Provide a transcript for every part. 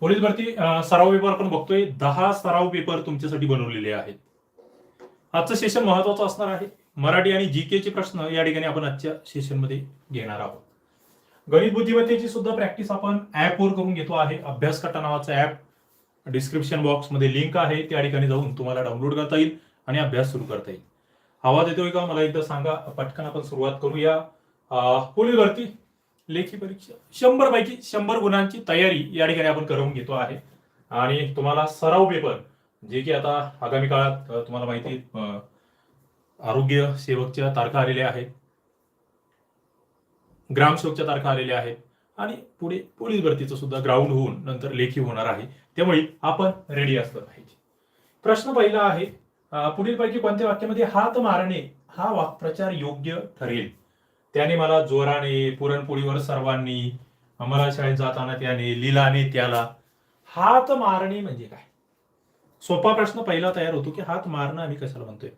Police भरती सराव paper आपण बघतोय. दहा सराव पेपर तुमच्यासाठी बनवलेले आहेत. आजचं सेशन महत्वाचं असणार आहे. मराठी आणि जी चे प्रश्न या ठिकाणी आपण आजच्या सेशनमध्ये घेणार आहोत. गणित बुद्धिमत्तेची सुद्धा प्रॅक्टिस आपण ऍपवर करून घेतो आहे. अभ्यास कट्टा नावाचा ऍप डिस्क्रिप्शन बॉक्समध्ये लिंक आहे. त्या ठिकाणी जाऊन तुम्हाला डाउनलोड करता येईल आणि अभ्यास सुरू करता येईल. आवाज येतोय का? मला एकदा सांगा. पटकन आपण सुरुवात करूया. पोलीस भरती. लेखी परीक्षा. शंभर पैकी शंभर गुणांची तयारी या ठिकाणी आपण करून घेतो आहे. आणि तुम्हाला सराव पेपर जे की आता आगामी काळात तुम्हाला माहिती आरोग्य सेवकच्या तारखा आलेल्या आहेत. ग्रामसेवकच्या तारखा आलेल्या आहेत. आणि पुढे पोलीस भरतीचं सुद्धा ग्राउंड होऊन नंतर लेखी होणार आहे. त्यामुळे आपण रेडी असलं पाहिजे. प्रश्न पहिला आहे पुढील पैकी कोणत्या वाक्यामध्ये हात मारणे हा वाक्प्रचार योग्य ठरेल? त्याने मला जोराने पुरणपोळीवर सर्वांनी मला शाळेत जाताना त्याने लिलाने त्याला हात मारणे म्हणजे काय? सोपा प्रश्न पहिला तयार होतो की हात मारणं आम्ही कशाला म्हणतोय?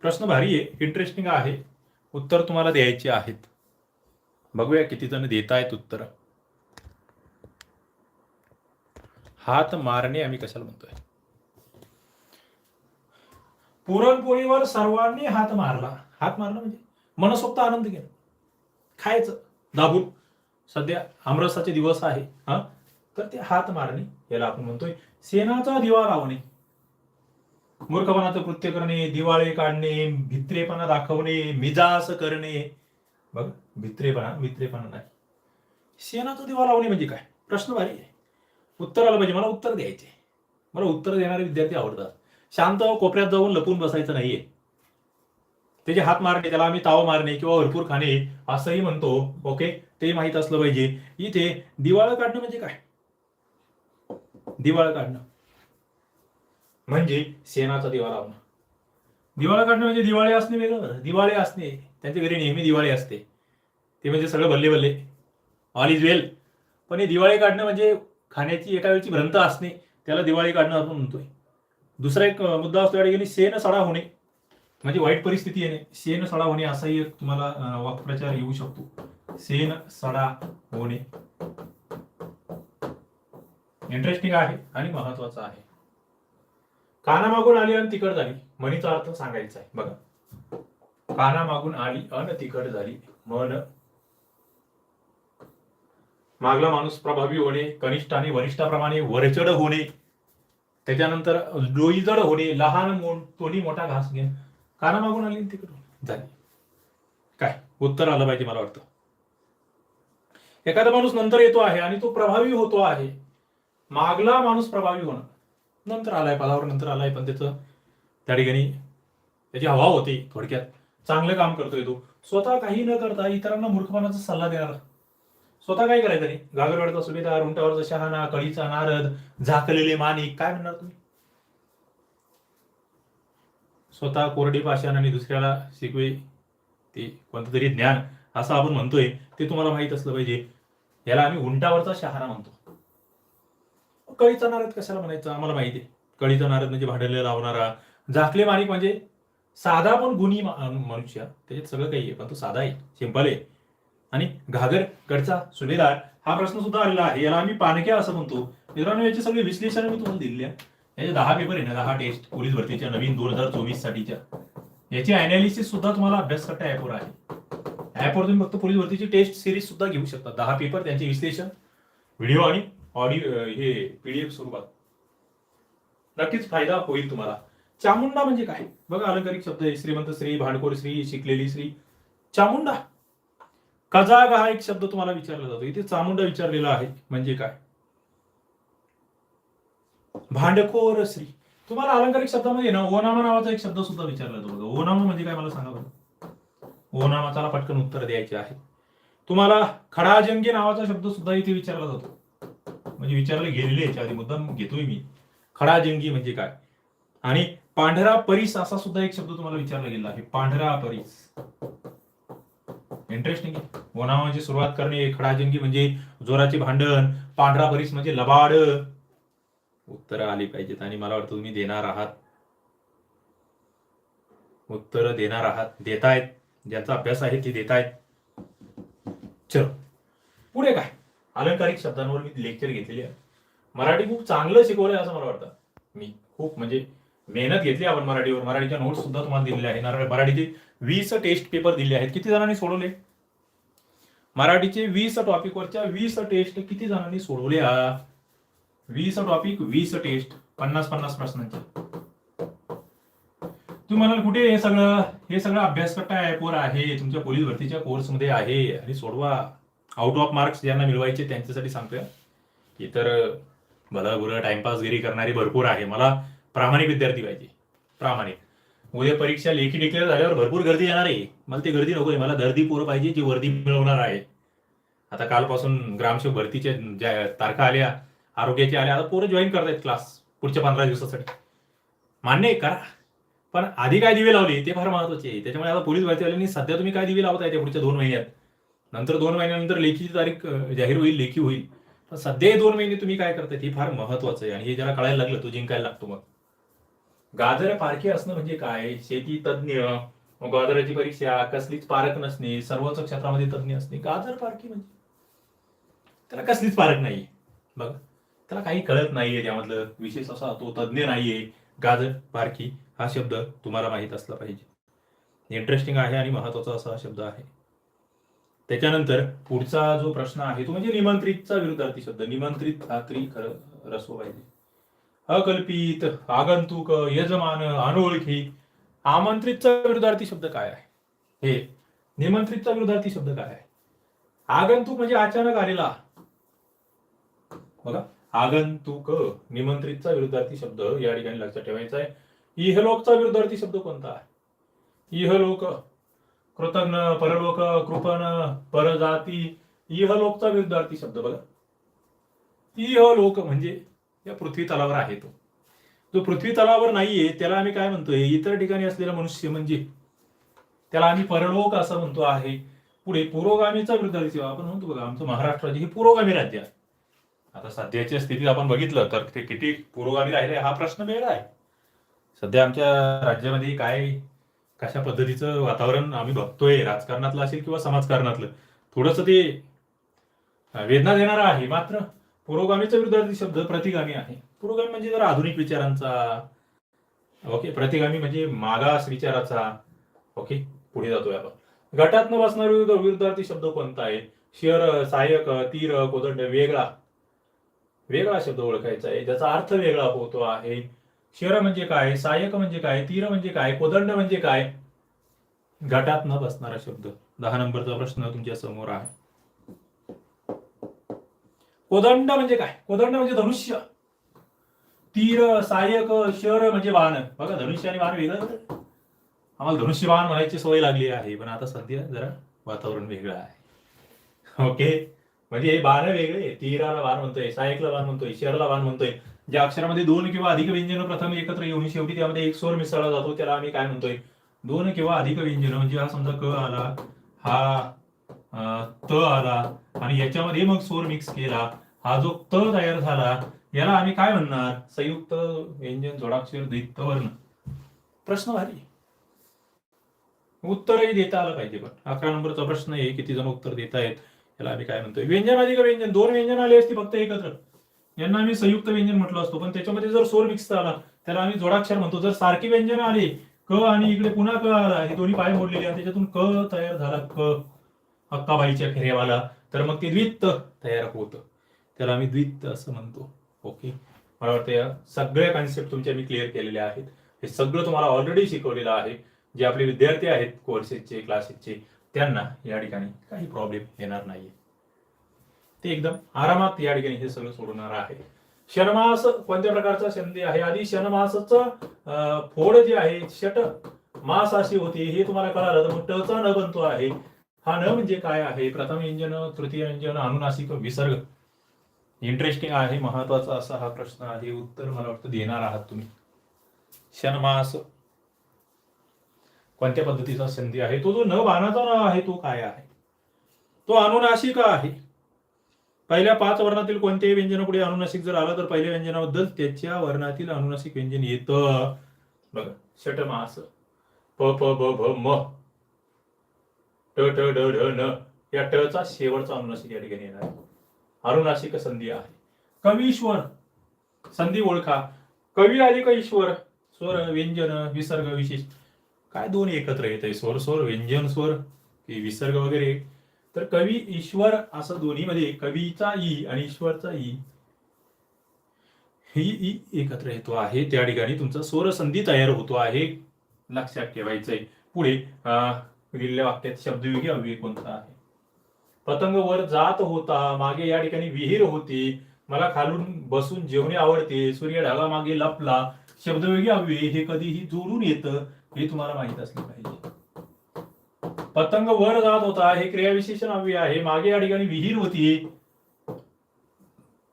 प्रश्न भारी आहे इंटरेस्टिंग आहे. उत्तर तुम्हाला द्यायचे आहेत. बघूया किती जण देत आहेत उत्तर. हात मारणे आम्ही कशाला म्हणतोय? पुरणपोळीवर सर्वांनी हात मारला. हात मारला म्हणजे? मनसोक्त आनंद घेणं. खायचं. दाबून. सध्या आमरसाचे दिवस आहे हा? तर ते हात मारणे याला आपण म्हणतोय. सेनाचा दिवा लावणे. मूर्खपणाचं कृत्य करणे दिवाळे काढणे भित्रेपणा दाखवणे मिजास करणे. बघ भित्रेपणा भित्रेपणा नाही. सेनाचा दिवा लावणे म्हणजे काय? प्रश्न भारी आहे. उत्तर आलं पाहिजे मला उत्तर द्यायचे. मला उत्तर देणारे विद्यार्थी आवडतात. शांत कोपऱ्यात जाऊन लपून बसायचं नाहीये. त्याचे हात मारणे त्याला आम्ही ताव मारणे किंवा भरपूर खाणे असंही म्हणतो ओके ते माहीत असलं पाहिजे. इथे दिवाळ काढणं म्हणजे काय? दिवाळ काढणं. म्हणजे सेनाचा दिवा लावणं. दिवाळ काढणं म्हणजे दिवाळी असणे वेगळं. दिवाळी असणे त्यांच्या घरी नेहमी दिवाळी असते. ते म्हणजे सगळं भल्ले भल्ले. ऑल इज वेल पण हे दिवाळी काढणं म्हणजे खाण्याची एका वेळची भ्रंत असणे त्याला दिवाळी काढणं आपण म्हणतोय. दुसरा एक मुद्दा असतो की सेन सडा होणे. म्हणजे वाईट परिस्थिती येणे सेन सडा होणे असाही एक तुम्हाला वाक्प्रचार येऊ शकतो. सेन सडा होणे. इंटरेस्टिंग आहे आणि महत्वाचं आहे. कानामागून आली आणि तिकड झाली. म्हणीचा अर्थ सांगायचा आहे. बघा. कानामागून आली अन तिकड झाली. मन मागला माणूस प्रभावी होणे कनिष्ठ आणि वरिष्ठाप्रमाणे वरचढ होणे. त्याच्यानंतर डोईजड होणे लहान मो- मोठा घास घेणे. कानामागून आली तिकडून? झाली काय? उत्तर आलं पाहिजे मला वाटतं. एखादा माणूस नंतर येतो आहे आणि तो प्रभावी होतो आहे. मागला माणूस प्रभावी होणं नंतर आलाय पदावर नंतर आलाय पण त्याचं त्या ठिकाणी त्याची हवा होती थोडक्यात. चांगलं काम करतोय तो. स्वतः काही न करता इतरांना मूर्खपणाचा सल्ला देणार. स्वतः काय करायचं नाही? गागरवाडचा सुभेदार उंटावरचा शहाणा कळीचा नारद झाकलेले माणिक. काय म्हणणार तुम्ही? स्वतः कोरडी पाषाण आणि दुसऱ्याला शिकवे ते कोणतं तरी ज्ञान असं आपण म्हणतोय ते तुम्हाला माहीत असलं पाहिजे. याला आम्ही उंटावरचा शहाणा म्हणतो. कळीचा नारद कशाला म्हणायचं? आम्हाला माहिती आहे. कळीचा नारद म्हणजे भांडले लावणारा. झाकले माणिक म्हणजे साधा पण गुणी मनुष्य. त्याच्यात सगळं काही आहे पण तो साधा आहे सिंपल आहे. आणि घागरगडचा सुभेदार हा प्रश्न सुद्धा आलेला आहे. याला आम्ही पानक्या असं म्हणतो. मित्रांनो याचे सगळे विश्लेषण मी तुम्हाला दिलेले आहे. याचे दहा पेपर आहे ना दहा टेस्ट पोलीस भरतीच्या नवीन दोन हजार चोवीस साठीच्या याची अनालिसिस सुद्धा तुम्हाला अभ्यास करता ऍपवर आहे. ऍपवर तुम्ही फक्त पोलीस भरतीची टेस्ट सिरीज सुद्धा घेऊ शकता. दहा पेपर त्यांचे विश्लेषण व्हिडिओ आणि ऑडिओ हे पीडीएफ स्वरूपात. नक्कीच फायदा होईल तुम्हाला. चामुंडा म्हणजे काय? बघा अलंकारिक शब्द आहे. श्रीमंत श्री भांडखोर श्री शिकलेली श्री. चामुंडा. कजाग हा एक शब्द तुम्हाला विचारला जातो. इथे चामुंडा विचारलेला आहे. म्हणजे काय? भांडखोर स्त्री तुम्हाला अलंकारिक शब्दामध्ये ना ओनामा नावाचा एक शब्द सुद्धा विचारला जातो बघा. ओनामा म्हणजे काय मला सांगा बरं. ओनामाचा पटकन उत्तर द्यायचे आहे. तुम्हाला खडाजंगी नावाचा शब्द सुद्धा इथे विचारला जातो. म्हणजे विचारले गेलेले याच्या आधी मुद्दाम घेतोय मी. खडाजंगी म्हणजे काय? आणि पांढरा परीस असा सुद्धा एक शब्द तुम्हाला विचारला गेला आहे. पांढरा परीस. इंटरेस्टिंग ओनामाची सुरुवात करणे खडाजंगी म्हणजे जोराचे भांडण पांढरा परीस म्हणजे लबाड. उत्तर आली पाहिजेत आणि मला वाटतं तुम्ही देणार आहात. उत्तर देणार आहात. देतायत. ज्यांचा अभ्यास आहे ते देतायत. चलो. पुढे काय? अलंकारिक शब्दांवर मी लेक्चर घेतलेले आहे. मराठी खूप चांगलं शिकवलंय असं मला वाटतं. मी खूप म्हणजे मेहनत घेतली आपण मराठीवर. मराठीच्या नोट्स सुद्धा तुम्हाला दिलेल्या आहे नारळ- मराठीचे वीस टेस्ट पेपर दिले आहेत. किती जणांनी सोडवले? मराठीचे वीस टॉपिकवरच्या वीस टेस्ट किती जणांनी सोडवल्या वीस टॉपिक वीस टेस्ट पन्नास पन्नास प्रश्नांचे. तुम्ही म्हणाल कुठे हे सगळं हे सगळं अभ्यासकट्टा ऍपवर आहे तुमच्या पोलीस भरतीच्या कोर्समध्ये आहे आणि सोडवा. आउट ऑफ मार्क्स ज्यांना मिळवायचे त्यांच्यासाठी सांगतोय. इतर भला बुरा टाइमपासगिरी करणारी भरपूर आहे. मला प्रामाणिक विद्यार्थी पाहिजे. प्रामाणिक. उद्या परीक्षा लेखी डिक्लेअर झाल्यावर भरपूर गर्दी येणार आहे. मला ते गर्दी नकोय. मला दर्दी पोरं पाहिजे जी वर्दी मिळवणार आहे. आता कालपासून ग्रामसेवक भरतीच्या ज्या तारखा आल्या आरोग्याचे आले आता पोरं जॉईन करतायत क्लास पुढच्या पंधरा दिवसासाठी. मान्य आहे करा. पण आधी काय दिवे लावले ते फार महत्त्वाचे आहे. त्याच्यामुळे आता पोलीस भरतीवाल्यांनी सध्या तुम्ही काय दिवे लावताय त्या पुढच्या दोन महिन्यात? नंतर दोन महिन्यानंतर लेखीची तारीख जाहीर होईल लेखी होईल. पण सध्या हे दोन महिने तुम्ही काय करताय हे फार महत्वाचं आहे. आणि हे ज्याला कळायला लागलं तो जिंकायला लागतो मग. गाजर पारखी असणं म्हणजे काय? शेती तज्ज्ञ गाजराची परीक्षा कसलीच पारख नसणे सर्वच क्षेत्रामध्ये तज्ज्ञ असणे. गाजर पारखी म्हणजे? त्याला कसलीच पारख नाहीये. बघा. त्याला काही कळत नाहीये त्यामधलं. विशेष असा तो तज्ज्ञ नाहीये. गाजर बारकी हा शब्द तुम्हाला माहीत असला पाहिजे. इंटरेस्टिंग आहे आणि महत्त्वाचा असा शब्द आहे. त्याच्यानंतर पुढचा जो प्रश्न आहे तो म्हणजे निमंत्रितचा विरुद्धार्थी शब्द. निमंत्रित खात्री खरं रसो पाहिजे. अकल्पित आगंतुक यजमान अनोळखी आमंत्रितचा विरुद्धार्थी शब्द काय आहे? हे निमंत्रितचा विरुद्धार्थी शब्द काय आहे? आगंतुक म्हणजे अचानक आलेला. बघा. आगंतुक निमंत्रितचा विरुद्धार्थी शब्द या ठिकाणी लक्षात ठेवायचा आहे. इहलोकचा विरुद्धार्थी शब्द कोणता आहे? इहलोक कृतज्ञ परलोक कृपण परजाती इहलोकचा विरुद्धार्थी शब्द बघा. इहलोक म्हणजे या पृथ्वी तलावर आहे तो. जो पृथ्वी तलावर नाहीये त्याला आम्ही काय म्हणतोय? इतर ठिकाणी असलेला मनुष्य म्हणजे? त्याला आम्ही परलोक असं म्हणतो आहे. पुढे पुरोगामीचा विरुद्धार्थी सेवा आपण म्हणतो बघा. आमचं महाराष्ट्र राज्य हे पुरोगामी राज्य आहे. आता सध्याच्या स्थितीत आपण बघितलं तर ते किती पुरोगामी राहिले हा प्रश्न वेगळा आहे. सध्या आमच्या राज्यामध्ये काय कशा पद्धतीचं वातावरण आम्ही बघतोय राजकारणातलं असेल किंवा समाजकारणातलं थोडस ते वेदना देणारं आहे. मात्र पुरोगामीचा विरुद्धार्थी शब्द प्रतिगामी आहे. पुरोगामी म्हणजे जरा आधुनिक विचारांचा ओके प्रतिगामी म्हणजे मागास विचाराचा ओके पुढे जातोय आपण. गटात न बसणारा विरुद्धार्थी शब्द कोणता आहे? शिअर सहाय्यक तीर कोदंड वेगळा. वेगळा शब्द ओळखायचा आहे. ज्याचा अर्थ वेगळा होतो आहे. शिर म्हणजे काय? सहाय्यक म्हणजे काय? तीर म्हणजे काय? कोदंड म्हणजे काय? गटात न बसणारा शब्द. दहा नंबरचा प्रश्न तुमच्यासमोर आहे. कोदंड म्हणजे काय? कोदंड म्हणजे धनुष्य. तीर सहाय्यक शर म्हणजे वाहन. बघा धनुष्य आणि वाहन वेगळं आम्हाला धनुष्य वाहन म्हणायची सवय लागली आहे पण आता सध्या जरा वातावरण वेगळं आहे. ओके म्हणजे हे बाण वेगळे तिराला बाण म्हणतोय सायकला बाण म्हणतोय शेरला बाण म्हणतोय. ज्या अक्षरामध्ये दोन किंवा अधिक व्यंजन प्रथम एकत्र येऊन शेवटी त्यामध्ये एक स्वर मिसळला जातो त्याला आम्ही काय म्हणतोय? दोन किंवा अधिक व्यंजन. म्हणजे हा समजा क आला हा त आला आणि याच्यामध्ये मग स्वर मिक्स केला. हा जो त तयार झाला याला आम्ही काय म्हणणार? संयुक्त व्यंजन जोडाक्षर द्वित्व वर्ण. प्रश्न भारी. उत्तरही देता आलं पाहिजे पण. अकरा नंबरचा प्रश्न आहे किती जण उत्तर देत आहेत याला आम्ही काय म्हणतोय व्यंजन अधिक व्यंजन? दोन व्यंजन आले असते फक्त एकत्र. यांना आम्ही संयुक्त व्यंजन म्हटलं असतो. पण त्याच्यामध्ये जर सोर मिक्स आला त्याला आम्ही जोडाक्षर म्हणतो. जर सारखी व्यंजन आली क आणि इकडे पुन्हा क आला हे दोन्ही पाय मोडलेले आहेत त्याच्यातून क तयार झाला क. हक्काबाईच्या खेरेवाला तर मग ते द्वित्त तयार होतं. त्याला आम्ही द्वित्त असं म्हणतो. ओके? मला वाटतं या सगळ्या कॉन्सेप्ट तुमच्या मी क्लिअर केलेल्या आहेत. हे सगळं तुम्हाला ऑलरेडी शिकवलेलं आहे. जे आपले विद्यार्थी आहेत कोर्सेसचे क्लासेसचे त्यांना या ठिकाणी काही प्रॉब्लेम येणार नाहीये. ते एकदम आरामात या ठिकाणी हे सगळं सोडवणार आहे. शनमास कोणत्या प्रकारचा संधी आहे? आधी शनमासचं फोड जे आहे शट मास अशी होती हे तुम्हाला कळालं. तर मग टचा न बनतो आहे. हा न म्हणजे काय आहे? प्रथम व्यंजन तृतीय व्यंजन अनुनासिक विसर्ग. इंटरेस्टिंग आहे महत्त्वाचा असा हा प्रश्न आहे. उत्तर मला वाटतं देणार आहात तुम्ही. शनमास कोणत्या पद्धतीचा संधी आहे? तो जो न बाणाचा न आहे तो काय आहे? तो अनुनासिक आहे. पहिल्या पाच वर्णातील कोणत्याही व्यंजनापुढे अनुनासिक जर आला तर पहिल्या व्यंजनाबद्दल त्याच्या वर्णातील अनुनासिक व्यंजन येत. बघा षटमास प प ब भ म. ट ट ड ढ न. या टचा शेवटचा अनुनासिक या ठिकाणी येणार. आहे. अनुनासिक संधी आहे. कवीश्वर. संधी ओळखा. कवी आली का ईश्वर? स्वर व्यंजन विसर्ग विशेष काय दोन एकत्र येत आहे स्वर स्वर व्यंजन स्वर की विसर्ग वगैरे. तर कवी ईश्वर असं दोन्हीमध्ये कवीचा ई आणि ईश्वरचा ई ही ई एकत्र येतो आहे. त्या ठिकाणी तुमचा स्वर संधी तयार होतो आहे. लक्षात ठेवायचंय. पुढे दिलेल्या वाक्यात शब्दयोगी अव्यय कोणता आहे? पतंग वर जात होता मागे या ठिकाणी विहीर होती. मला खालून बसून जेवणे आवडते. सूर्य ढाला मागे लपला शब्दयोगी अव्यय हे कधीही जोडून येतं. हे तुम्हाला माहीत असलं पाहिजे. पतंग वर जात होता हे क्रियाविशेषण हवी आहे. मागे या ठिकाणी विहीर होती.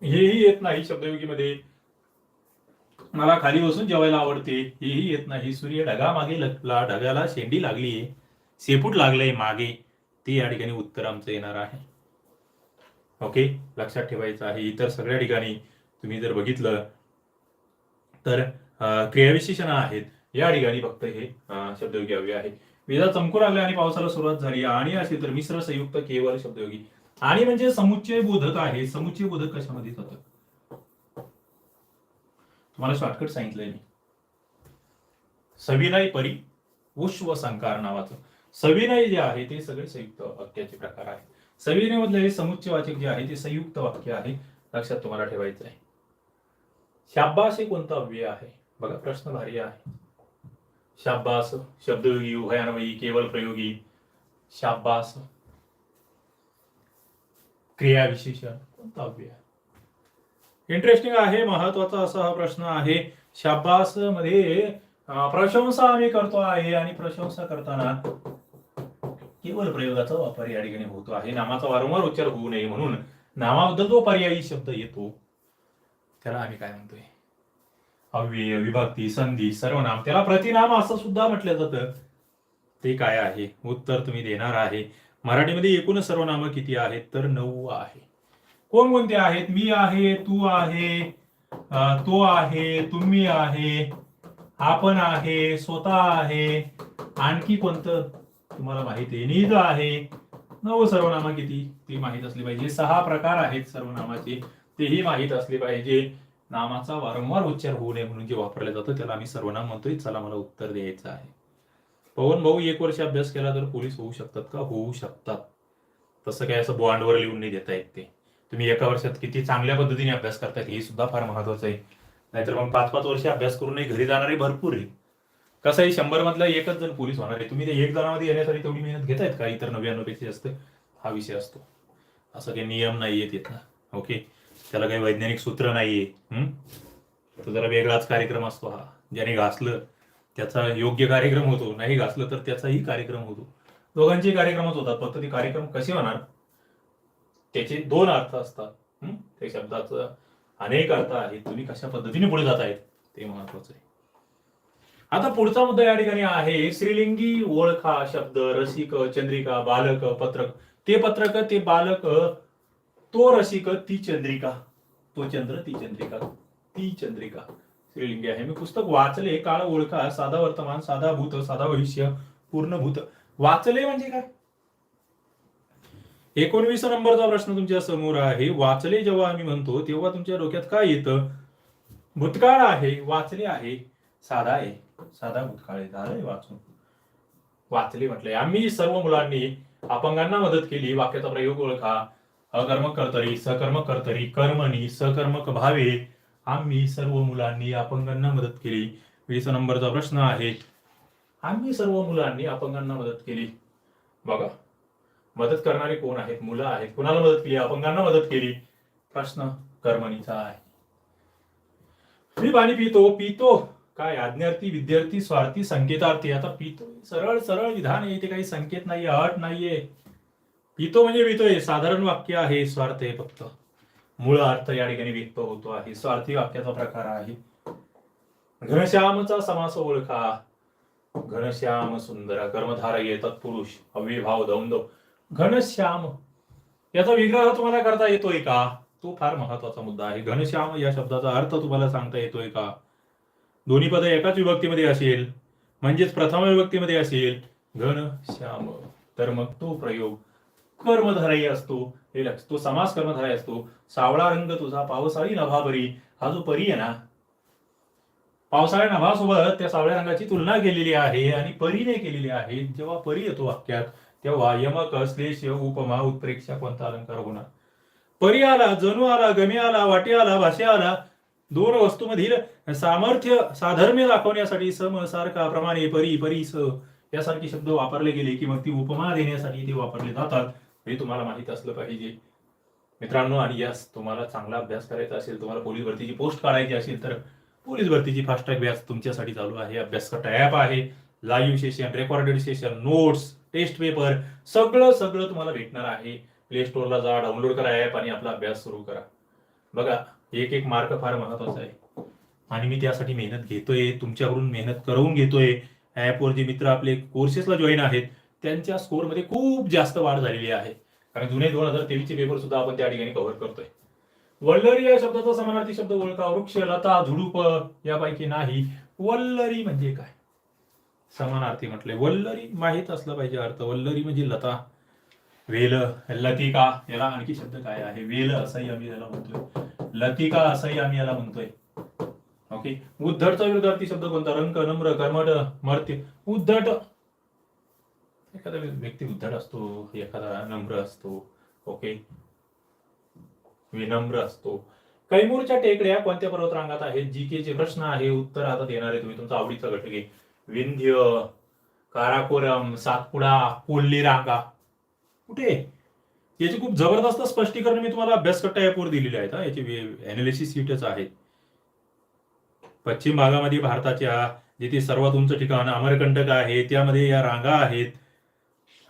हेही येत नाही शब्दयोगीमध्ये. मला खाली बसून जेवायला आवडते. हेही येत नाही. सूर्य ढगा मागे लपला ढगाला शेंडी लागली. सेपूट लागलंय मागे. ते या ठिकाणी उत्तर आमचं येणार आहे. ओके? लक्षात ठेवायचं आहे. इतर सगळ्या ठिकाणी तुम्ही जर बघितलं तर क्रियाविशेषण आहेत. या ठिकाणी फक्त हे शब्दयोगी अव्यय आहे. वेदा चमकू लागल्या आणि पावसाला सुरुवात झाली. आणि असेल तर मिश्र संयुक्त केवळ शब्दयोगी. आणि म्हणजे समुच्चय बोधक आहे. समुच्चय बोधक कशामध्ये जातं? तुम्हाला शॉर्टकट सांगितलंय मी. सविनय परी उश्व संकार नावाचं. सविनय जे आहे ते सगळे संयुक्त वाक्याचे प्रकार आहे सविनय मधले हे समुच्चयवाचक जे आहे ते संयुक्त वाक्य आहे. लक्षात तुम्हाला ठेवायचं आहे शाब्बास हे कोणतं अव्यय आहे? बघा प्रश्न भारी आहे. शाब्बास शब्दयोगी उभयान्वयी केवल प्रयोगी शाब्बास. क्रियाविशेषण कोणतं अव्यय इंटरेस्टिंग आहे महत्त्वाचा असा हा प्रश्न आहे. शाब्बासमध्ये प्रशंसा आम्ही करतो आहे आणि प्रशंसा करताना केवळ प्रयोगाचा वापर या ठिकाणी होतो आहे. नामाचा वारंवार उच्चार होऊ नये म्हणून नामाबद्दल जो पर्यायी शब्द येतो. त्याला आम्ही काय म्हणतोय? अव्यय विभक्ती संधी सर्वनाम. त्याला प्रतिनाम असं सुद्धा म्हटलं जातं. ते काय आहे? उत्तर तुम्ही देणार आहे. मराठीमध्ये एकूण सर्वनाम किती आहेत? तर नऊ आहे. कोणकोणते आहेत? मी आहे तू आहे तो आहे तुम्ही आहे आपण आहे स्वतः आहे. आणखी कोणतं तुम्हाला माहिती आहे? निज आहे. नऊ सर्वनामा किती? ते माहीत असली पाहिजे. सहा प्रकार आहेत सर्वनामाचे. तेही माहीत असले पाहिजे. नामाचा वारंवार उच्चार होऊ नये म्हणून जे वापरलं जातं त्याला आम्ही सर्वनाम म्हणतोय. चला मला उत्तर द्यायचं आहे. पवन भाऊ एक वर्ष अभ्यास केला तर पोलीस होऊ शकतात का? होऊ शकतात. तसं काय असं बॉन्डवर लिहून नाही देता येत ते. तुम्ही एका वर्षात किती चांगल्या पद्धतीने अभ्यास करतायत हे सुद्धा फार महत्वाचं आहे. नाहीतर मग पाच पाच वर्ष अभ्यास करूनही घरी जाणारे भरपूर आहे. कसं आहे शंभर मधला एकच जण पोलीस होणार आहे. तुम्ही ते एक जणामध्ये येण्यासाठी तेवढी मेहनत घेतायत का? इतर नव्याण्णवपेक्षा जास्त हा विषय असतो. असं काही नियम नाही येत येत ना ओके? त्याला काही वैज्ञानिक सूत्र नाहीये हम्म? तो जरा वेगळाच कार्यक्रम असतो हा. ज्याने घासलं त्याचा योग्य कार्यक्रम होतो नाही घासलं तर त्याचाही कार्यक्रम होतो. दोघांचे कार्यक्रमच होतात फक्त ते कार्यक्रम कसे होणार? त्याचे दोन अर्थ असतात हम्म? त्या शब्दाचं अनेक अर्थ आहेत. तुम्ही कशा पद्धतीने पुढे जात आहेत ते महत्वाचं आहे. आता पुढचा मुद्दा या ठिकाणी आहे श्रीलिंगी ओळखा शब्द रसिक चंद्रिका बालक पत्रक. ते पत्रक ते बालक तो रसिक ती चंद्रिका. तो चंद्र ती चंद्रिका. ती चंद्रिका. श्रीलिंगी आहे मी पुस्तक वाचले काळ ओळखा साधा वर्तमान साधा भूत साधा भविष्य पूर्ण भूत. वाचले म्हणजे काय? एकोणवीस नंबरचा प्रश्न तुमच्यासमोर आहे. वाचले जेव्हा आम्ही म्हणतो तेव्हा तुमच्या डोक्यात काय येतं? भूतकाळ आहे वाचले आहे. साधा आहे. साधा भूतकाळ आहे. झालंय वाचून. वाचले म्हटलंय. आम्ही सर्व मुलांनी अपंगांना मदत केली. वाक्याचा प्रयोग ओळखा. अकर्मक कर्तरी सकर्मक कर्तरी कर्मणी सकर्मक भावे आम्ही सर्व मुलांनी अपंगांना मदत केली. वीस नंबरचा प्रश्न आहे आम्ही सर्व मुलांनी अपंगांना मदत केली. बघा मदत करणारे कोण आहेत? मुलं आहेत. कुणाला मदत केली? अपंगांना मदत केली. प्रश्न कर्मणीचा आहे. मी पाणी पितो पितो. काय आज्ञार्थी विद्यार्थी स्वार्थी संकेतार्थी? आता पितो सरळ सरळ विधान आहे. इथे काही संकेत नाहीये अट नाहीये. पितो म्हणजे पितोय साधारण वाक्य आहे स्वार्थ हे फक्त. मूळ अर्थ या ठिकाणी व्यक्त होतो आहे. स्वार्थी वाक्याचा प्रकार आहे. घनश्यामचा समास ओळखा. घनश्याम सुंदर कर्मधारय तत्पुरुष अव्यभाव दौंद घनश्याम याचा विग्रह तुम्हाला करता येतोय का? तो फार महत्त्वाचा मुद्दा आहे. घनश्याम या शब्दाचा अर्थ तुम्हाला सांगता येतोय का? दोन्ही पद एकाच विभक्तीमध्ये असेल म्हणजेच प्रथम विभक्तीमध्ये असेल. घन श्याम तर मग तो प्रयोग कर्मधारयी असतो. हे लक्ष तो समास कर्मधारय असतो. सावळा रंग तुझा पावसाळी नभाबरी हा जो परी आहे ना पावसाळ्या नभासोबत त्या सावळ्या रंगाची तुलना केलेली आहे आणि परीने केलेली आहे. जेव्हा परी येतो वाक्यात तेव्हा यमक श्लेष उपमा उत्प्रेक्षा कोणता अलंकार होणार? परी आला जणू आला गमी आला वाटे आला भाषे आला. दोन वस्तूमधील सामर्थ्य साधर्म्य दाखवण्यासाठी सम सारखा प्रमाणे परी परी स यासारखे शब्द वापरले गेले की मग ती उपमा देण्यासाठी ते वापरले जातात. हे तुम्हाला माहीत असलं पाहिजे. मित्रांनो आणि यास तुम्हाला चांगला अभ्यास करायचा असेल तुम्हाला पोलीस भरतीची पोस्ट काढायची असेल तर पोलीस भरतीची फास्ट ट्रॅक व्यास तुमच्यासाठी चालू आहे. अभ्यास करता ॲप आहे live session recorded session notes test paper सगळं सगळं तुम्हाला भेटणार आहे. प्ले स्टोअरला जा डाउनलोड करा ॲप आणि आपला अभ्यास सुरू करा. बघा एक एक मार्क फार महत्त्वाचा आहे. आणि मी त्यासाठी मेहनत घेतोय तुमच्याकडून मेहनत करवून घेतोय. ॲपवर जे मित्र आपले कोर्सेसला जॉईन आहेत. त्यांच्या स्कोअरमध्ये खूप जास्त वाढ झालेली आहे. कारण जुने दोन हजार तेवीसचे पेपर सुद्धा आपण त्या ठिकाणी कव्हर करतोय. वल्लरी या शब्दाचा समानार्थी शब्द ओळखा. वृक्ष लता झुडूप यापैकी नाही. वल्लरी म्हणजे काय? समानार्थी म्हटले वल्लरी माहीत असलं पाहिजे अर्थ. वल्लरी म्हणजे लता. वेल लतिका याला आणखी शब्द काय आहे? वेल असंही आम्ही याला म्हणतोय. लतिका असंही आम्ही याला म्हणतोय. ओके उद्धटचा विरुद्धार्थी शब्द कोणता? रंग नम्र कर्मट मर्त्य. उद्धट एखादा व्यक्ती उद्धट असतो एखादा नम्र असतो ओके विनम्र असतो. कैमूरच्या टेकड्या कोणत्या पर्वतरांगात आहेत? जी के चे प्रश्न आहे उत्तर आता देणार आहे तुम्ही तुमचा आवडीचा घटक आहे विंध्य काराकोरम सातपुडा कोल्ली रांगा कुठे? याची खूप जबरदस्त स्पष्टीकरण मी तुम्हाला अभ्यासकट्टा यापूर दिलेले आहेत याची अनालिसिस सीटच आहेत पश्चिम भागामध्ये भारताच्या जिथे सर्वात उंच ठिकाण अमरकंटक आहे त्यामध्ये या रांगा आहेत.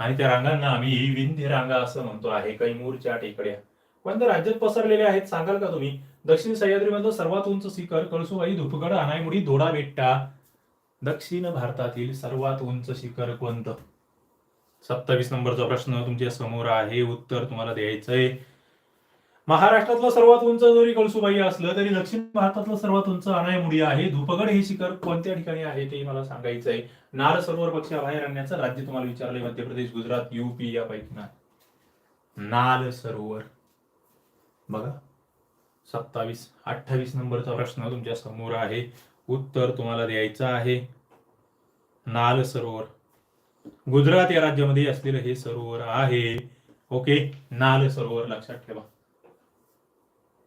आणि त्या रांगांना आम्ही विंध्य रांगा असं म्हणतो आहे कैमूरच्या टेकड्या. कोणत्या राज्यात पसरलेले आहेत सांगाल का तुम्ही? दक्षिण सह्याद्रीमधलं सर्वात उंच शिखर कळसुबाई धुपगड अनायमुडी दोडा बेट्टा. दक्षिण भारतातील सर्वात उंच शिखर कोणतं? सत्तावीस नंबरचा प्रश्न तुमच्यासमोर आहे उत्तर तुम्हाला द्यायचंय. महाराष्ट्रातलं सर्वात उंच जरी कळसुबाई असलं तरी दक्षिण भारतातलं सर्वात उंच अनायमुडी आहे. धुपगड हे शिखर कोणत्या ठिकाणी आहे ते मला सांगायचं आहे नार सरोवर पक्षाबाहेर आणण्याचं राज्य तुम्हाला विचारलंय मध्य प्रदेश गुजरात युपी यापैकी नाही नाल सरोवर. बघा. सत्तावीस अठ्ठावीस नंबरचा प्रश्न तुमच्यासमोर आहे. उत्तर तुम्हाला द्यायचं आहे. नाल सरोवर. गुजरात या राज्यामध्ये असलेलं हे सरोवर आहे. ओके? नाल सरोवर लक्षात ठेवा.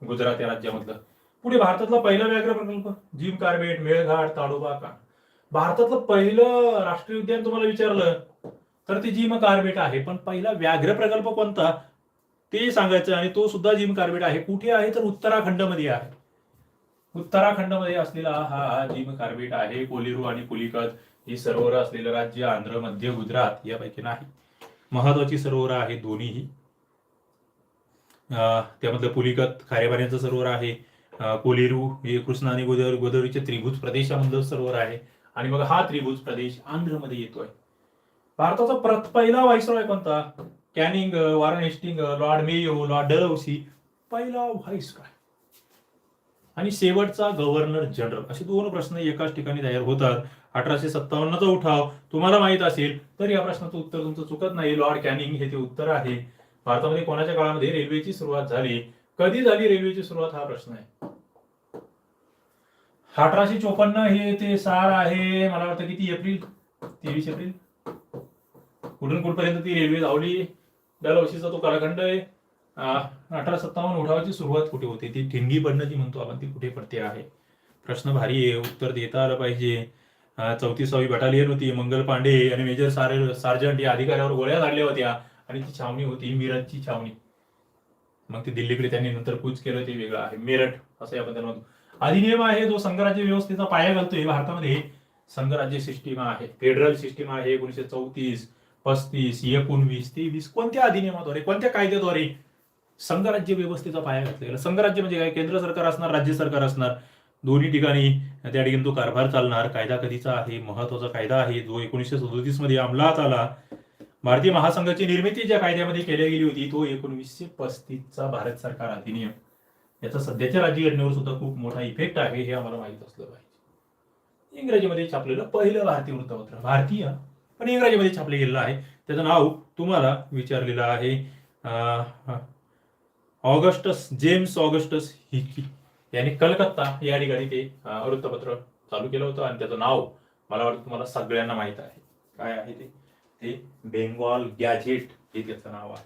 गुजरात या राज्यामधलं. पुढे भारतातला पहिला व्याघ्र प्रकल्प जिम कार्बेट मेळघाट ताडोबा का भारतातलं पहिलं राष्ट्रीय उद्यान तुम्हाला विचारलं तर ते जिम कार्बेट आहे. पण पहिला व्याघ्र प्रकल्प कोणता? ते सांगायचं आणि तो सुद्धा जिम कार्बेट आहे. कुठे आहे? तर उत्तराखंडमध्ये आहे. उत्तराखंडमध्ये असलेला हा जिम कार्बेट आहे. कोलिरू आणि कोलिकत ही सरोवर असलेलं राज्य आंध्र मध्य गुजरात यापैकी नाही. महत्वाची सरोवर आहे दोन्हीही. त्यामधलं पुलिकत खारेपाण्याचं सरोवर आहे. कोलेरू हे कृष्णा आणि गोदावरी गोदावरीच्या त्रिभुज प्रदेशामधलं सरोवर आहे. आणि मग हा त्रिभुज प्रदेश आंध्रमध्ये येतोय. भारताचा प्रथ पहिला व्हायसरॉय कोणता? Canning Warren Hasting Lord Mayo Lord Dalhousie पहिला व्हायसरॉय आणि शेवटचा गव्हर्नर जनरल. असे दोन प्रश्न एकाच ठिकाणी तयार होतात. अठराशे सत्तावन्नचा उठाव. तुम्हाला माहीत असेल तर या प्रश्नाचं उत्तर तुमचं चुकत नाही. लॉर्ड कॅनिंग हे ते उत्तर आहे. भारतामध्ये कोणाच्या काळामध्ये रेल्वेची सुरुवात झाली? कधी झाली रेल्वेची सुरुवात? हा प्रश्न आहे. अठराशे चोपन्न हे ते सार आहे मला वाटतं किती? एप्रिल? तेवीस एप्रिल? कुठून कुठपर्यंत ती रेल्वे धावली? डलहौसीचा तो कालखंड आहे. अठरा सत्तावन्न उठावाची सुरुवात कुठे होते? ती ठिणगी पडणं जी म्हणतो आपण ती कुठे पडते आहे? प्रश्न भारी आहे उत्तर देता आलं पाहिजे. चौतीसावी बटालियन होती मंगल पांडे आणि मेजर सारे सार्जंट या अधिकाऱ्यावर गोळ्या झाडल्या होत्या. आणि ती छावणी होती मिरजची छावणी. मग ते दिल्लीकडे त्यांनी नंतर कूच केलं ते वेगळं आहे. मेरठ असं या त्याला म्हणतो अधिनियम आहे जो संघराज्य व्यवस्थेचा पाया घालतोय. भारतामध्ये संघराज्य सिस्टीम आहे. फेडरल सिस्टीम आहे एकोणीशे चौतीस पस्तीस एकोणवीस तेवीस. कोणत्या अधिनियमाद्वारे कोणत्या कायद्याद्वारे संघराज्य व्यवस्थेचा पाया घातलेला संघराज्य म्हणजे काय? केंद्र सरकार असणार राज्य सरकार असणार? दोन्ही ठिकाणी त्या ठिकाणी तो कारभार चालणार. कायदा कधीचा आहे? महत्त्वाचा कायदा आहे. जो एकोणीसशे सदोतीसमध्ये अंमलात आला भारतीय महासंघाची निर्मिती ज्या कायद्यामध्ये केली गेली होती तो एकोणीसशे पस्तीसचा भारत सरकार अधिनियम. याचा सध्याच्या राज्यघटनेवर सुद्धा खूप मोठा इफेक्ट आहे हे आम्हाला माहीत असलं पाहिजे. इंग्रजीमध्ये छापलेलं पहिलं भारतीय वृत्तपत्र भारतीय पण इंग्रजीमध्ये छापले गेलेलं आहे. त्याचं नाव तुम्हाला विचारलेलं आहे ऑगस्टस जेम्स ऑगस्टस हिकी. यांनी कलकत्ता या ठिकाणी ते वृत्तपत्र चालू केलं होतं आणि त्याचं नाव मला वाटतं तुम्हाला सगळ्यांना माहीत आहे. काय आहे ते? ते बेंगॉल गॅजेट हे त्याचं नाव आहे.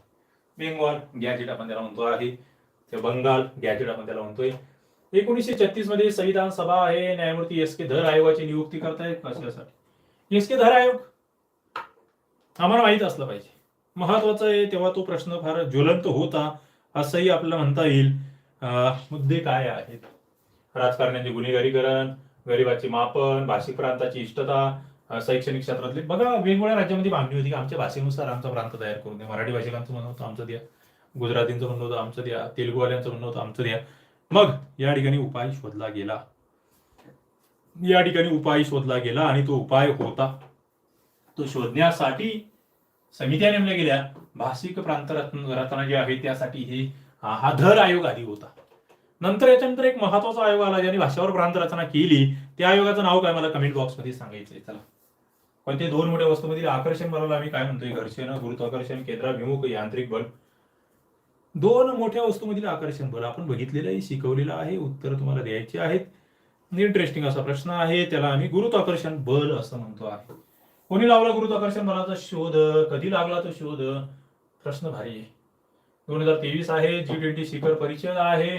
बेंगॉल गॅजेट आपण त्याला म्हणतो आहे. ते बंगाल गॅजेट आपण त्याला म्हणतोय. एकोणीसशे छत्तीसमध्ये संविधान सभा आहे. न्यायमूर्ती एस के धर आयोगाची नियुक्ती करतायत कशासाठी? एस के धर आयोग? आम्हाला माहीत असलं पाहिजे. महत्वाचं आहे तेव्हा तो प्रश्न फार ज्वलंत होता असंही आपल्याला म्हणता येईल. मुद्दे काय आहेत? राजकारण्याचे गुन्हेगारीकरण गरिबाचे मापन भाषिक प्रांताची इष्टता शैक्षणिक क्षेत्रातले. बघा वेगवेगळ्या राज्यामध्ये मागणी होती. की आमच्या भाषेनुसार आमचा प्रांत तयार करून द्या. मराठी भाषिकांचं म्हणणं होतं आमचं द्या. गुजरातींचं म्हणणं होतं आमचं द्या. तेलुगूवाल्यांचं म्हणणं होतं आमचं द्या. मग या ठिकाणी उपाय शोधला गेला. या ठिकाणी उपाय शोधला गेला आणि तो उपाय होता. तो शोधण्यासाठी समित्या नेमल्या गेल्या. भाषिक प्रांत रत्न रचना जे आहे त्यासाठी हे हा धर आयोग आधी होता. नंतर याच्यानंतर एक महत्त्वाचा आयोग आला ज्याने भाषेवर प्रांत रचना केली. त्या आयोगाचं नाव काय? मला कमेंट बॉक्समध्ये सांगायचंय. चला. पण ते दोन मोठ्या वस्तूमधील आकर्षण बलाला आम्ही. काय म्हणतोय? घर्षण गुरुत्वाकर्षण केंद्राभिमुख यांत्रिक बल. दोन मोठ्या वस्तूमधील आकर्षण बल. आपण बघितलेलं आहे शिकवलेलं आहे उत्तर तुम्हाला द्यायची आहेत. इंटरेस्टिंग असा प्रश्न आहे. त्याला आम्ही गुरुत्वाकर्षण बल असं म्हणतो आहे. कोणी लावला गुरुत्वाकर्षण बलाचा शोध? कधी लागला तो शोध? प्रश्न भारी आहे. दोन हजार तेवीस आहे. जी ट्वेंटी शिखर परिषद आहे.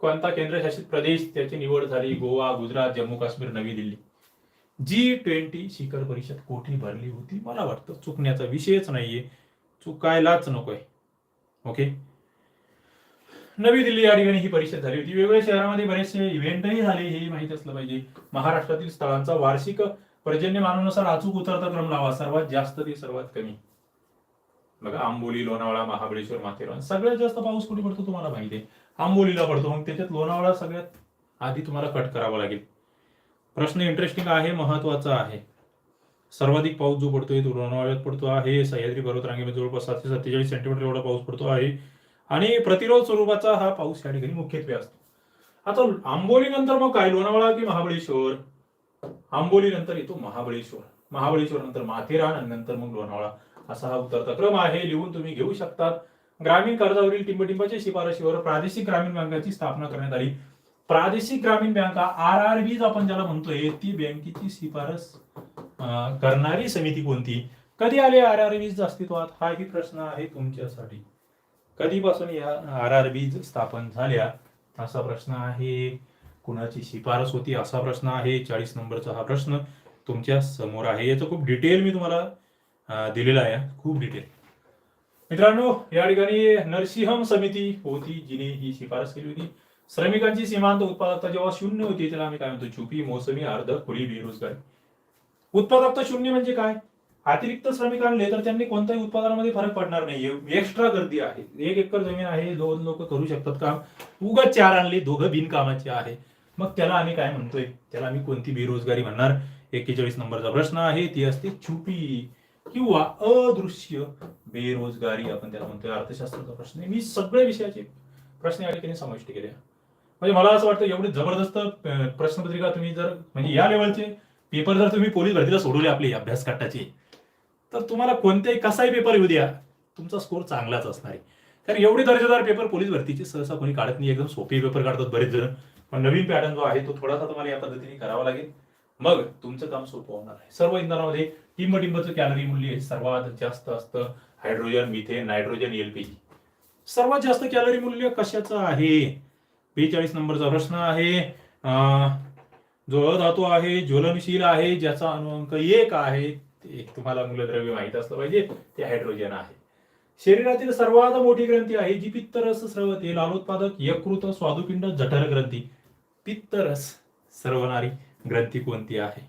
कोणता केंद्रशासित प्रदेश? त्याची निवड झाली. गोवा गुजरात जम्मू काश्मीर नवी दिल्ली. जी ट्वेंटी शिखर परिषद कोठी भरली होती? मला वाटतं चुकण्याचा विषयच नाहीये. चुकायलाच नकोय. ओके नवी दिल्ली या ठिकाणी ही परिषद झाली होती. वेगवेगळ्या शहरामध्ये बरेचसे इव्हेंटही झाले हे माहीत असलं पाहिजे. महाराष्ट्रातील स्थळांचा वार्षिक पर्जन्यमानानुसार अचूक उतरता क्रम लावा. सर्वात जास्त ते सर्वात कमी. बघा आंबोली लोणावळा महाबळेश्वर माथेरान सगळ्यात जास्त पाऊस कुठे पडतो तुम्हाला माहिती आहे. आंबोलीला पडतो. मग त्याच्यात लोणावळा सगळ्यात आधी तुम्हाला कट करावा लागेल. प्रश्न इंटरेस्टिंग आहे महत्त्वाचा आहे. सर्वाधिक पाऊस जो पडतोय तो लोणावळ्यात पडतो आहे. सह्याद्री पर्वतरांगेमध्ये जवळपास सातशे सत्तेचाळीस सेंटीमीटर एवढा पाऊस पडतो आहे. आणि प्रतिरोध स्वरूपाचा हा पाऊस या ठिकाणी मुख्यत्वे असतो. आता आंबोली नंतर मग काय? लोणावळा की महाबळेश्वर? आंबोली नंतर येतो महाबळेश्वर. महाबळेश्वर नंतर माथेरान आणि नंतर मग लोणावळा. असा हा उतरता क्रम आहे. लिहून तुम्ही घेऊ शकतात. ग्रामीण कर्जावरील टिंबटिंबाच्या शिफारशीवर प्रादेशिक ग्रामीण बँकाची स्थापना करण्यात आली. प्रादेशिक ग्रामीण बँका आर आर बीज आपण ज्याला म्हणतोय ती बँकेची शिफारस करणारी समिती कोणती? कधी आले आर आर बीज अस्तित्वात हाही प्रश्न आहे तुमच्यासाठी. कधीपासून या आर आर बीज स्थापन झाल्या? असा प्रश्न आहे. कुणाची शिफारस होती? असा प्रश्न आहे. चाळीस नंबरचा हा प्रश्न तुमच्यासमोर आहे. याचं खूप डिटेल मी तुम्हाला दिलेला आहे. खूप डिटेल. मित्रांनो या ठिकाणी नरसिंहम समिती होती जिने ही शिफारस केली होती. श्रमिकांची सीमांत उत्पादकता जेव्हा शून्य होती त्याला आम्ही काय म्हणतो छुपी मोसमी अर्ध खुली बेरोजगारी. उत्पादकता शून्य म्हणजे काय? अतिरिक्त श्रमिक आणले तर त्यांनी कोणत्याही उत्पादनामध्ये फरक पडणार नाही. एक्स्ट्रा गर्दी आहे. एक एकर जमीन आहे दोन लोक करू शकतात काम. उगा चार आणले दोघं बिनकामाचे आहे. मग त्याला आम्ही काय म्हणतोय? त्याला आम्ही कोणती बेरोजगारी म्हणणार? एक्केचाळीस नंबरचा प्रश्न आहे. ती असते छुपी किंवा अदृश्य बेरोजगारी आपण त्याला म्हणतोय अर्थशास्त्राचा प्रश्न मी सगळ्या विषयाचे प्रश्न या ठिकाणी समाविष्ट केले. म्हणजे मला असं वाटतं एवढी जबरदस्त प्रश्नपत्रिका तुम्ही जर म्हणजे या लेवलचे पेपर जर तुम्ही पोलीस भरतीला सोडवले आपले अभ्यास कट्टाचे तर तुम्हाला कोणत्याही कसाही पेपर येऊ द्या तुमचा स्कोर चांगलाच असणार आहे. कारण एवढे दर्जेदार पेपर पोलीस भरतीचे सहसा कोणी काढत नाही एकदम सोपे पेपर काढतात बरेच जण. पण नवीन पॅटर्न जो आहे तो थोडासा तुम्हाला या पद्धतीने करावा लागेल. मग तुमचं काम सोपं होणार आहे. सर्व इंधनामध्ये टिंबटिंबचं कॅलरी मूल्य सर्वात जास्त असतं. Hydrogen methane nitrogen LPG. सर्वात जास्त कॅलरी मूल्य कशाचं आहे? बेचाळीस नंबरचा प्रश्न आहे. जो अधातू आहे ज्वलनशील आहे ज्याचा अनुअंक एक आहे एक तुम्हाला मूलद्रव्य माहीत असलं पाहिजे ते हायड्रोजन आहे. शरीरातील सर्वात मोठी ग्रंथी आहे जी पित्तरस स्रवते. लालोत्पादक यकृत स्वादुपिंड जठर ग्रंथी. पित्तरस स्रवणारी ग्रंथी कोणती आहे?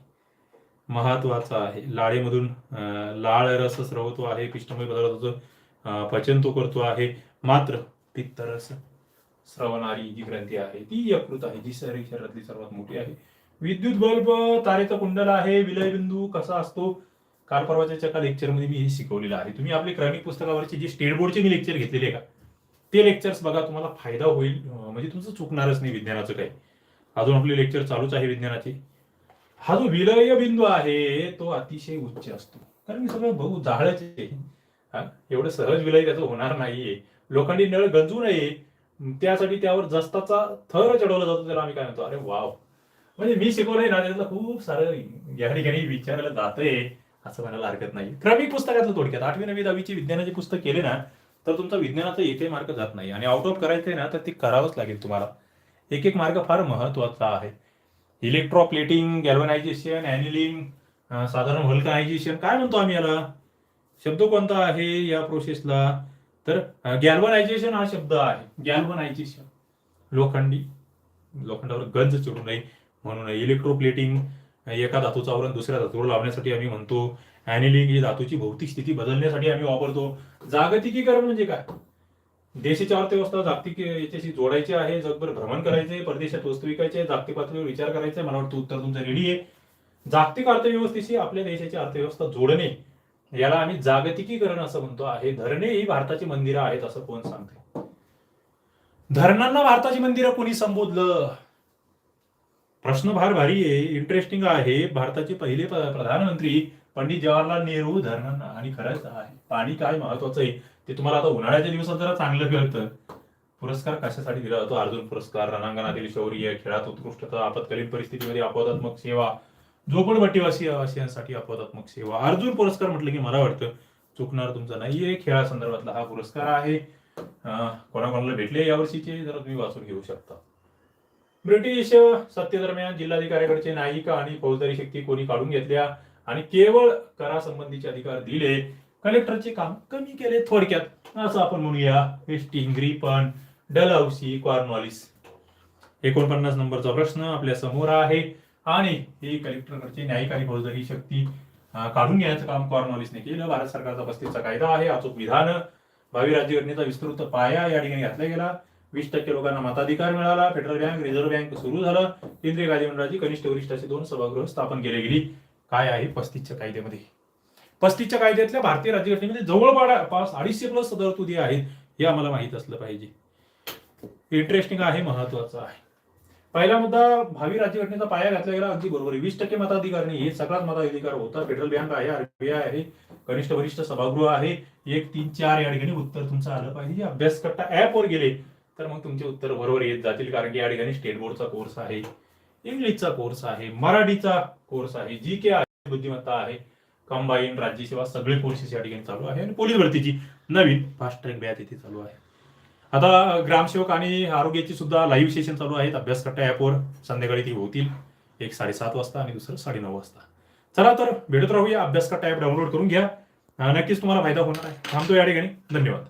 महत्त्वाचा आहे. लाळेमधून लाळ रस स्रवतो आहे पिष्टमय पदार्थाचं पचन तो करतो आहे. मात्र पित्तरस स्रवणारी जी ग्रंथी आहे ती यकृत आहे जी शरीर शरीरातली सर्वात मोठी आहे. विद्युत बल्ब तारेचं कुंडल आहे विलय बिंदू कसा असतो? काल परवाच्या एका लेक्चरमध्ये मी हे शिकवलेलं आहे. तुम्ही आपले क्रमिक पुस्तकावरचे जे स्टेट बोर्डचे मी लेक्चर घेतलेले का? ते लेक्चर्स बघा तुम्हाला फायदा होईल. म्हणजे तुमचं चुकणारच नाही विज्ञानाचं काही. अजून आपले लेक्चर चालूच आहे विज्ञानाचे. हा जो विलय बिंदू आहे तो अतिशय उच्च असतो. कारण मी सगळं बघू जाळच आहे. एवढं सहज विलय त्याचं होणार नाहीये. लोकांनी नळ गंजू नये. त्यासाठी त्यावर जस्ताचा थर चढवला जातो त्याला आम्ही काय म्हणतो? अरे वाव. म्हणजे मी शिकवलंय ना त्यातलं खूप सारं या ठिकाणी विचारायला जातंय असं म्हणायला हरकत नाही. क्रमिक पुस्तकातलं थोडक्यात. आठवी नवी दहावीची विज्ञानाचे पुस्तक केले ना तर तुमचा विज्ञानाचा एकही मार्ग जात नाही. आणि आउट ऑफ करायचंय ना तर ते करावंच लागेल तुम्हाला. एक एक मार्ग फार महत्त्वाचा आहे. इलेक्ट्रोप्लेटिंग गॅल्वनायझेशन अॅनिलिंग साधारण व्हल्कनायझेशन काय म्हणतो आम्ही याला? शब्द कोणता आहे या प्रोसेसला तर गॅल्वनायझेशन हा शब्द आहे. गॅल्वनायझेशन लोखंडी. लोखंडावर गंज चिडू नये म्हणून इलेक्ट्रोप्लेटिंग एका धातूचं आवरण दुसऱ्या धातूवर लावण्यासाठी आम्ही म्हणतो. अॅनिलिंग ही धातूची भौतिक स्थिती बदलण्यासाठी आम्ही वापरतो. जागतिकीकरण म्हणजे काय? देशाची अर्थव्यवस्था जागतिक याच्याशी जोडायची आहे जगभर भ्रमण करायचे परदेशात वस्तू विकायचे जागतिक पातळीवर विचार करायचा मला वाटतं उत्तर तुमचं रेडी आहे. जागतिक अर्थव्यवस्थेशी आपल्या देशाची अर्थव्यवस्था जोडणे याला आम्ही जागतिकीकरण असं म्हणतो. आहे धरणे ही भारताची मंदिरं आहेत असं कोण सांगते? धरणांना भारताची मंदिरं कोणी संबोधलं? प्रश्न फार भारी आहे. इंटरेस्टिंग आहे. भारताचे पहिले प्रधानमंत्री पंडित जवाहरलाल नेहरू धरणांना आणि खरंच आहे. पाणी काय महत्वाचं आहे? ते तुम्हाला आता उन्हाळ्याच्या दिवसात जरा चांगलं कळतं. पुरस्कार कशासाठी दिला जातो? अर्जुन पुरस्कार रणांगणातील शौर्य खेळात उत्कृष्टता आपत्कालीन परिस्थितीमध्ये अपवादात्मक सेवा झोपडपट्टीवासी वासियांसाठी अपवादात्मक सेवा. अर्जुन पुरस्कार म्हटलं की मला वाटतं चुकणार तुमचा नाहीये. खेळासंदर्भातला हा पुरस्कार आहे. कोणाकोणाला भेटले यावर्षीचे जरा तुम्ही वाचून घेऊ शकता. ब्रिटिश सत्तेदरम्यान जिल्हाधिकाऱ्याकडचे नायिका आणि फौजदारी शक्ती कोणी काढून घेतल्या आणि केवळ करासंबंधीचे अधिकार दिले कलेक्टरचे काम कमी केले थोडक्यात. असं आपण म्हणूया. वेस्टिंग पण. डलहौसी कॉर्नॉलिस एकोणपन्नास नंबरचा प्रश्न आपल्यासमोर आहे. आणि ही कलेक्टरकडची न्यायकारी आणि फौजदारी शक्ती काढून घेण्याचं काम कॉर्नॉलिसने केलं. भारत सरकारचा पस्तीसचा कायदा आहे अचूक विधान. भावी राज्यघटनेचा विस्तृत पाया या ठिकाणी घातला गेला. वीस टक्के लोकांना मताधिकार मिळाला. फेडरल बँक रिझर्व्ह बँक सुरू झालं. केंद्रीय कायदेमंडळाची कनिष्ठ वरिष्ठ असे दोन सभागृह स्थापन केले गेली. काय आहे पस्तीसच्या कायद्यामध्ये? पस्तीसच्या कायद्यातल्या भारतीय राज्यघटनेमध्ये जवळपास अडीचशे प्लस तरतुदी आहेत हे आम्हाला माहीत असलं पाहिजे. इंटरेस्टिंग आहे महत्वाचं आहे. पहिला मुद्दा भावी राज्यघटनेचा पाया घातला गेला अगदी बरोबर वीस टक्के मताधिकार नाही हे सगळाच मताधिकार होता. फेडरल बँक आहे आरबीआय आहे कनिष्ठ वरिष्ठ सभागृह आहे. एक तीन चार या ठिकाणी उत्तर तुमचं आलं पाहिजे. अभ्यास करता ऍप वर गेले तर मग तुमचे उत्तर बरोबर येत जातील कारण की या ठिकाणी स्टेट बोर्डचा कोर्स आहे इंग्लिशचा कोर्स आहे मराठीचा कोर्स आहे जी के आहे बुद्धिमत्ता आहे कंबाईन राज्यसेवा सगळे कोर्सेस या ठिकाणी चालू आहे. आणि पोलीस भरतीची नवीन फास्ट ट्रॅक बॅच इथे चालू आहे. आता ग्रामसेवक आणि आरोग्याची सुद्धा लाईव्ह सेशन चालू आहेत. अभ्यास करता ॲपवर संध्याकाळी ती होतील. एक साडेसात वाजता आणि दुसरं साडेनऊ वाजता. चला तर भेटत राहूया. अभ्यास करता ॲप डाउनलोड करून घ्या. नक्कीच तुम्हाला फायदा होणार आहे. थांबतो या ठिकाणी. धन्यवाद.